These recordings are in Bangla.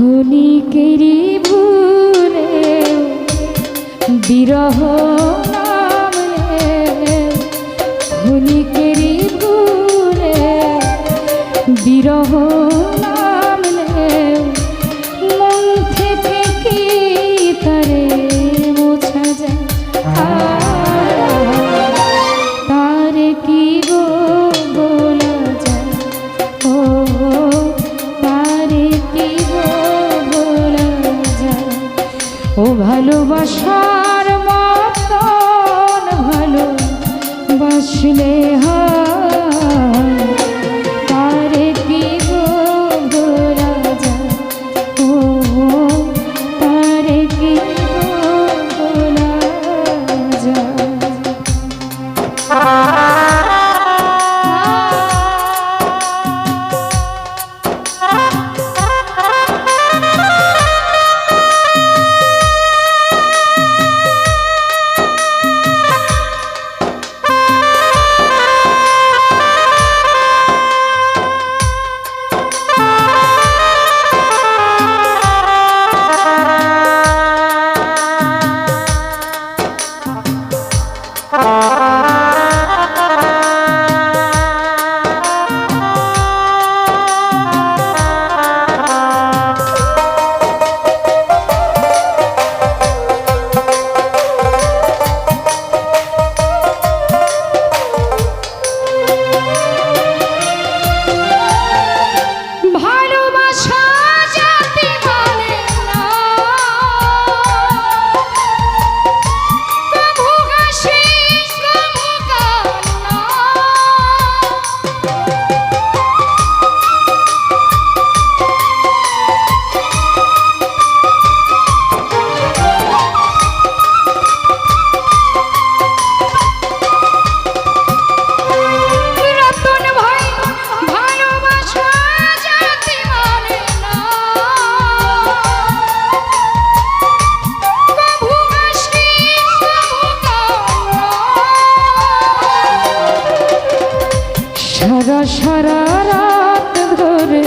ক্ষণিকেরি ভুলে বিরহ নামে ক্ষণিকেরি ভুলে বিরহ সারা রাত ধরে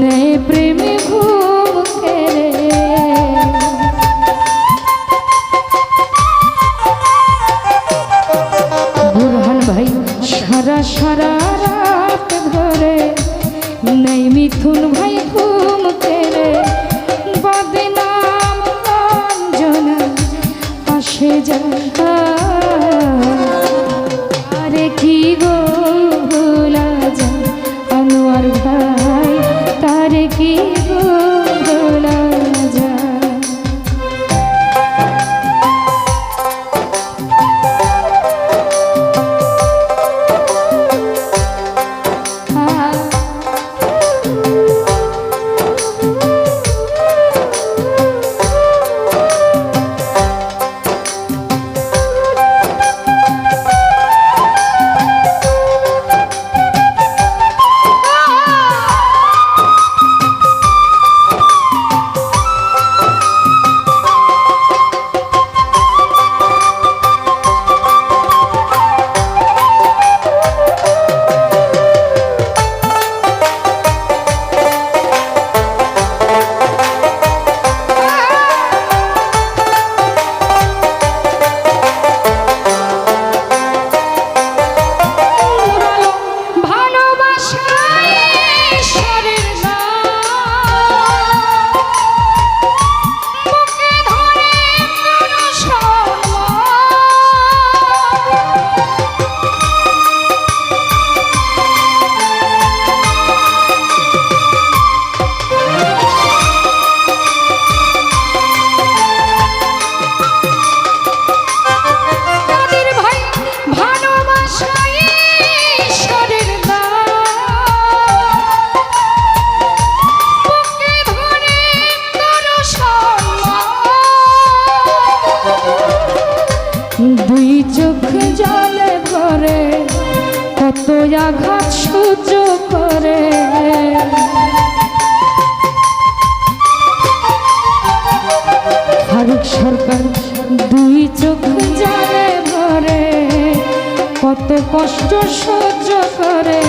নেই প্রেমী ঘুম বুরহান ভাই, সারা সারা রাত ধরে নেই মিথুন ভাই ঘুম দয়াঘাত আঘাত সহ্য করে। ফারুক সরকার দুই চোখ জানে ভরে কত কষ্ট সহ্য করে।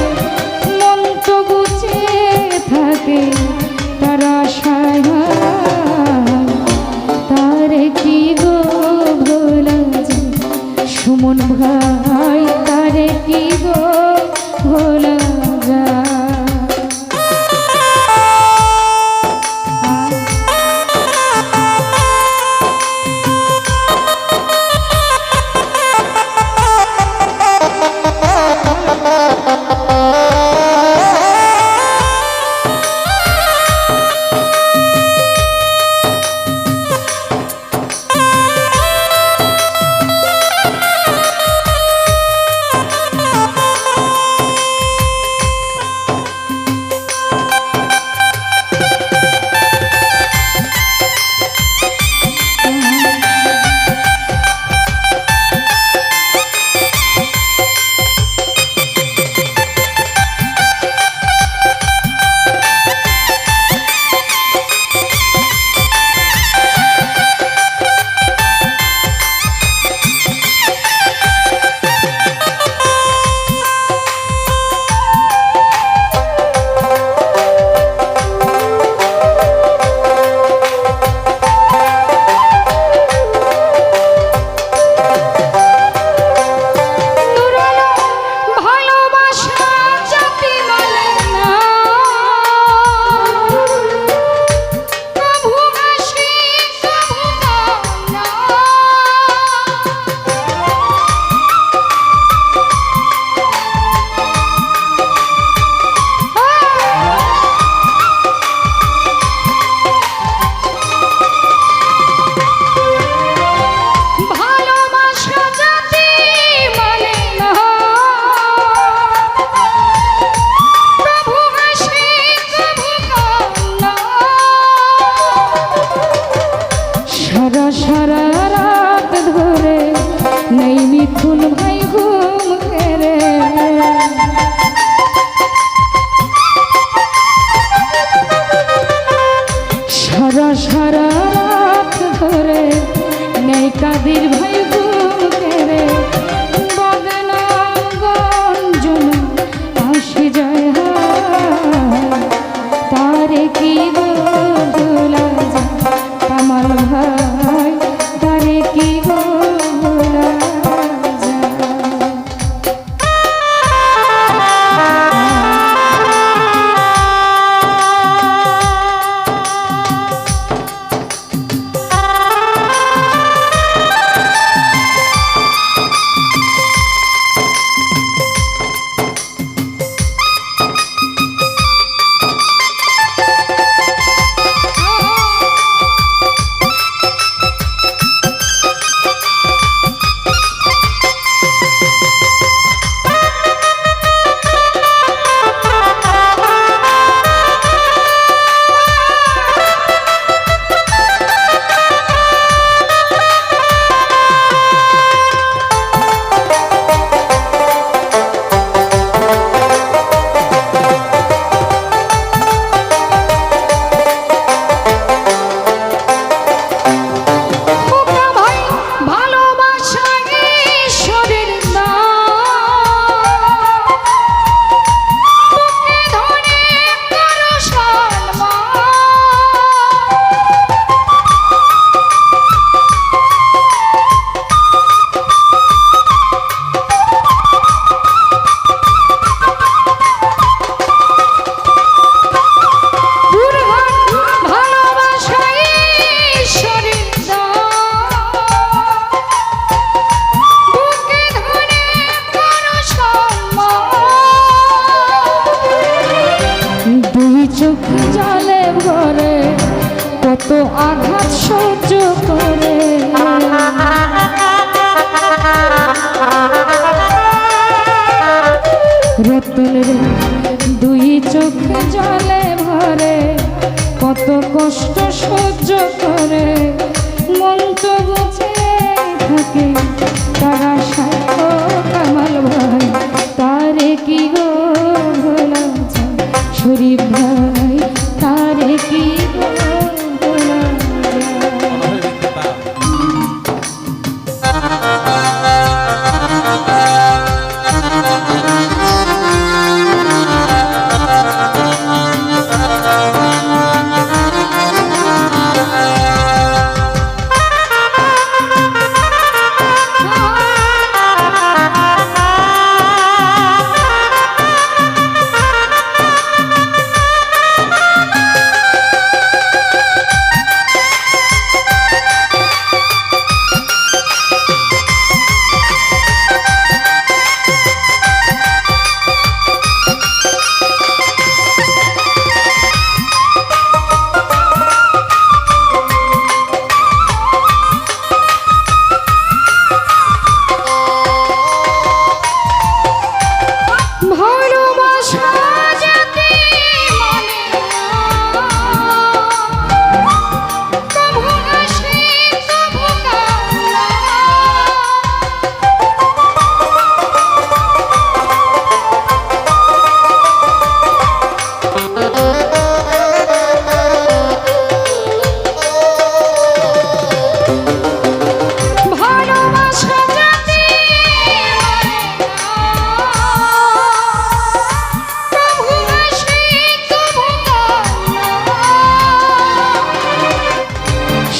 ভয় তার কি ভয়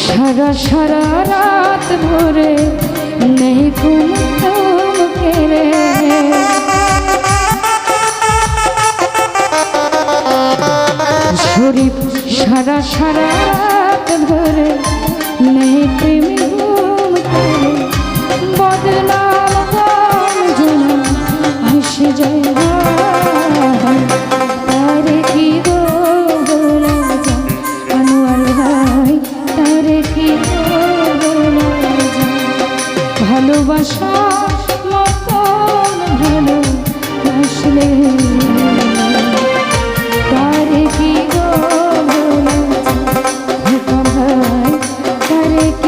সারা সারা রাত ভরে নেই ঘুম রে। শরীফ সারা সারা রাত ধরে নেই প্রেমী বদনাম হাসি যায়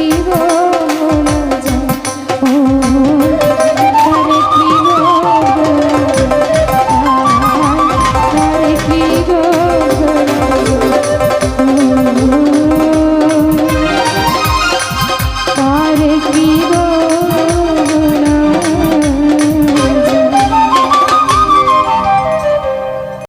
vivo